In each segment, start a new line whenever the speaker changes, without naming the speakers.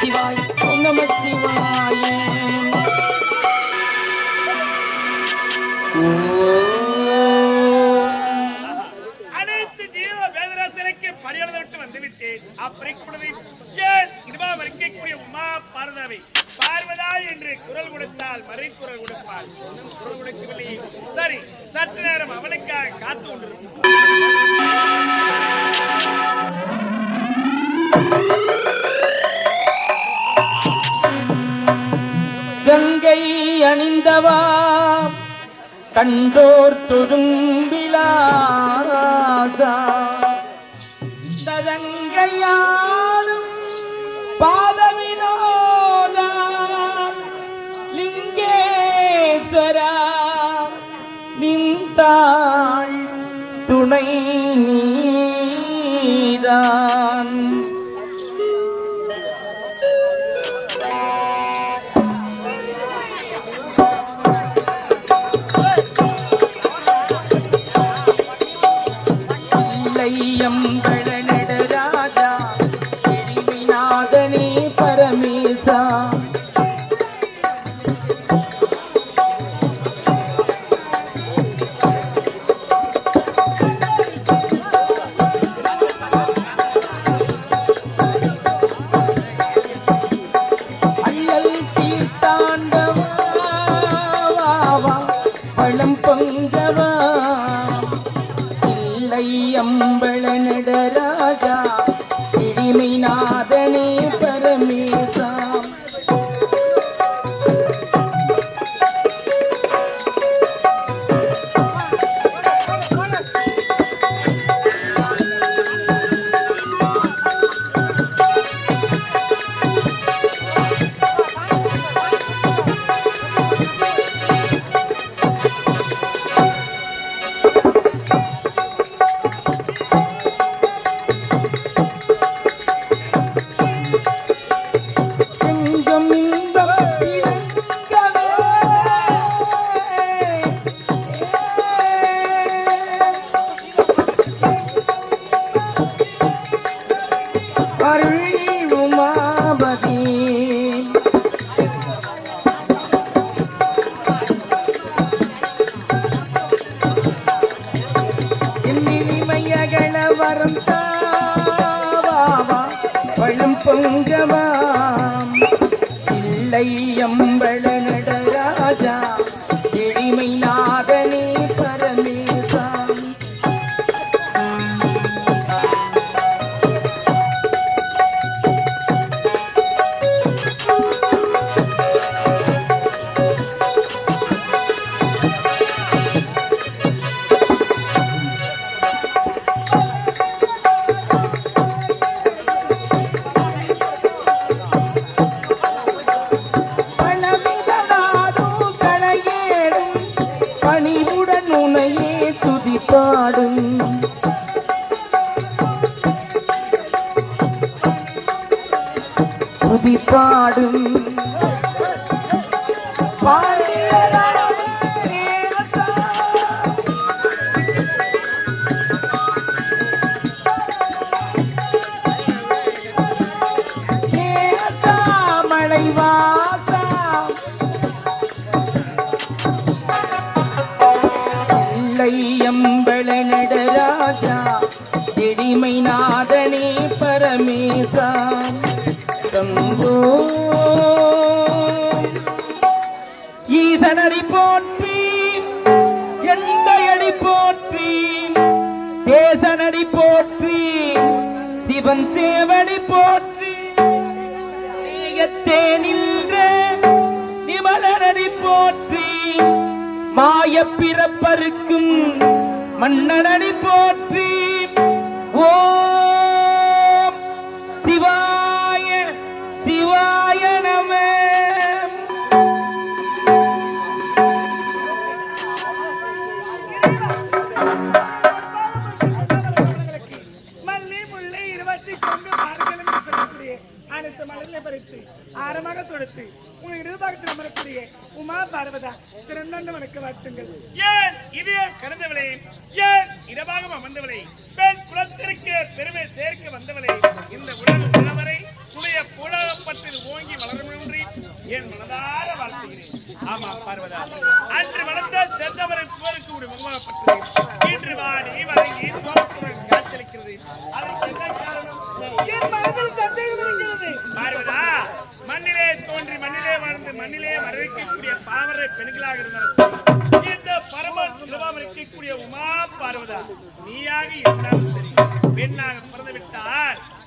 நமச்சிவாய் ஓம் நமச்சிவாய
அனைத்து ஜீவ வேதராசனுக்கு பணியாளர் விட்டு வந்துவிட்டேன். அப்படி ஏன் இனிமா வலிக்கக்கூடிய உமா பார்வதாவை பார்வதா என்று குரல் கொடுத்தால் மறை குரல் கொடுப்பாள் குரல் கொடுக்கவில்லை. சரி சற்று நேரம் அவளுக்காக காத்து கொண்டிருக்கும்
கங்கை அணிந்தவா? கண்டோர் தொழும்பிலாசா ததங்கையாலும் பாதவினோதா லிங்கேஸ்வரா நின்றாள் துணை நீதான். இல்லை துதிப்பாடும் பாடியதாடும் தேவதா. எந்தையடி போற்றி தேசனடி போற்றி சிவன் சேவடி போற்றி. நேயத்தே நின்ற நிமலனடி போற்றி மாய பிறப்பருக்கும் மன்னனடி போற்றி.
ஓ அனைத்து மலர்களை பறித்து ஆரமாக தொடுத்து உன் இடதுபாகத்தில் அமரக்கூடிய உமா பார்வதா திறந்தவனுக்கு வாழ்த்துங்கள். ஏன் இது கருந்தவளே ஏன் இடபாகம் அமர்ந்தவளே? பெண் குலத்திற்கு பெருமை சேர்க்க வந்தவளே? இந்த உலக உழவரை புளிய புலகப்பட்டில் ஓங்கி வளரும் என்று என் மனதார வாழ்த்துகிறேன். ஆமா பார்வதா. அன்று வளர்ந்த சென்றவரை புகழுக்கு ஒரு முகமாகப்பட்டது இன்று வாடி வழங்கி காட்சியளிக்கிறது. அதற்கு என்ன காரணம்?
என் மனதில் சந்தேகம்
பார்வதா மண்ணிலே தோன்றி மண்ணிலே வாழ்ந்து மண்ணிலே வரவேற்கக்கூடிய பாவரை பெண்களாக இருந்தாலும் இந்த பரம சிவபாமரிக்கக்கூடிய உமா பார்வதா நீயாக இருந்தாலும் சரி பெண்ணாக பிறந்து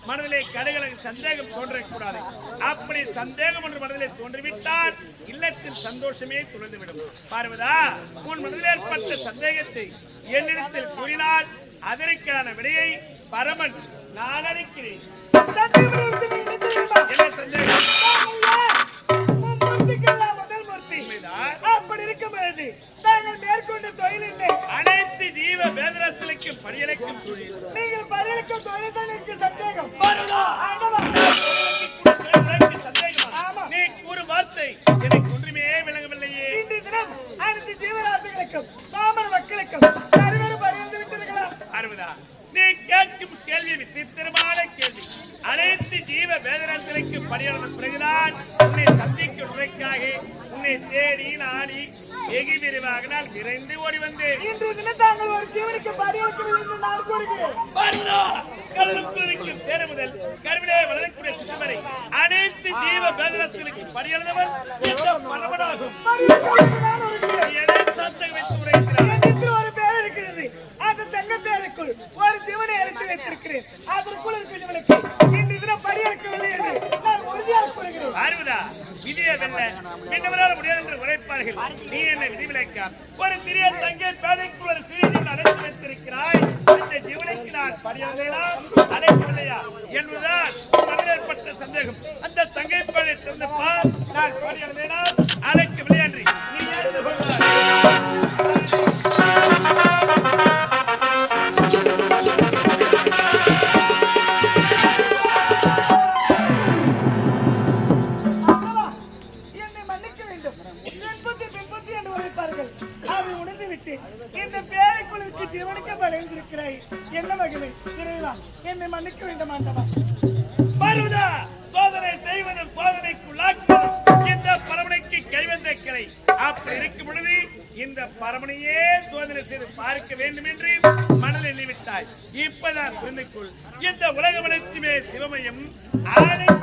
மனதிலே கடுகளுக்கு சந்தேகம் தோன்றக்கூடாது. அப்படி சந்தேகம் ஒன்று மனதிலே தோன்றிவிட்டால் இல்லத்தில் சந்தோஷமே துறந்துவிடும். பார்வதா உன் மனதில் ஏற்பட்ட சந்தேகத்தை என்னிடத்தில் கூறினால் அதற்கான விடையை பரமன் நான் அளிக்கிறேன்.
அப்படி இருக்கும்போது மேற்கொண்ட தொழில்
அனைத்து ஜீவ வேதரசலுக்கும் பணியளிக்கும் தொழில்
நீங்கள் பணியளிக்கும் தொழில் தான் எனக்கு சந்தேகம்
வருதா? உன்னை தேடி நாடி வெகு விரிவாக நான் விரைந்து ஓடி வந்தேன்.
இன்றைய தினம் தாங்கள் ஒரு ஜீவனுக்கு பணியளிக்கவில்லை என்று நான் கூறுகிறேன்.
பல்லா! கல்லுக்குறிக்கும் தேர் முதல் கருவிலே வளரக்கூடிய சிறுவரை அனைத்து ஜீவ வேதனத்திற்கு பணியாளவர் இந்த
வைத்திருக்கிறார். ஒரு
சிறிய தங்கை பேதைக்கு ஒரு சிறிய அழைத்து வைத்திருக்கிறாய். அந்த ஜீவனுக்கு நான் பணியாளர்களாம் அழைக்கவில்லையா என்பதுதான்
இந்த
பரமனையே சோதனை செய்து பார்க்க வேண்டும் என்று மனதில் எண்ணிவிட்டாய். இப்பதான் புரிந்து இந்த உலக அனைத்துமே சிவமயம். ஆணைக்கு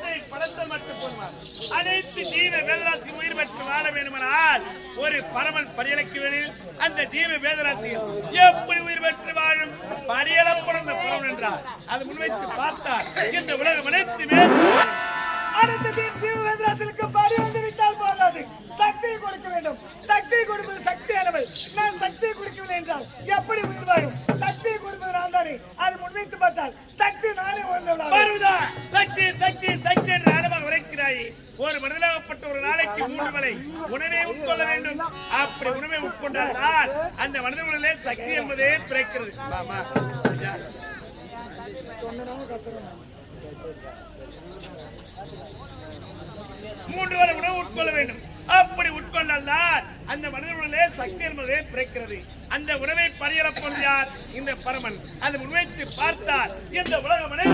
மட்டும் அனைத்து ஜீவ வேதராசி உயிர் பெற்று வாழ வேண்டுமானால் ஒரு பரமன் படியலக்குவனில் அந்த ஜீவ வேதராசியில் எப்படி உயிர் பெற்று வாழும் பரியலப்படும் பரமன் என்றார் அது முன்வைத்து பார்த்தார் இந்த உலகம் அனைத்துமே
அடுத்த ஜீவவேந்திராசனுக்கு பாடி வந்து விட்டால் போதாது. உணர்வுகளிலே சக்தி
என்பதே பிறக்கிறது. மூன்று வரை உணவு உட்கொள்ள வேண்டும். அப்படி உட்கொண்டால் அந்த மனிதர்களே சக்தி என்பதே பிறக்கிறது. அந்த உணவை பணியளப்பது யார்? இந்த பரமன். அந்த உணவை பார்த்தார் இந்த உலகமனை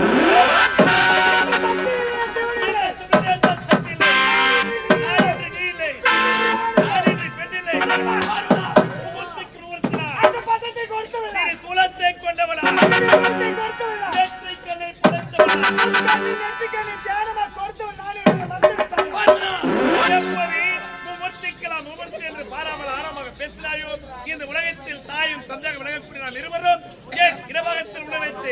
தந்தையாக விலகக்கூடிய நாம் இருவரும் ஏன் இடபாகத்தில் உள்ள வைத்து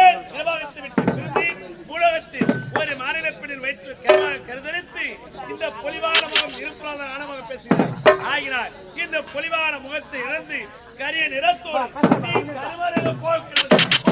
ஏன் இடபாகத்தை விட்டு திரும்பி உலகத்தில் ஒரு மாநில பெண்ணின் வயிற்று கருவாக கருதரித்து இந்த பொலிவான முகம் இருப்பதாக ஆணவமாக பேசினார். ஆகினார் இந்த பொலிவான முகத்தை இழந்து கரிய நிறத்தோடு கருவறையில் போகிறது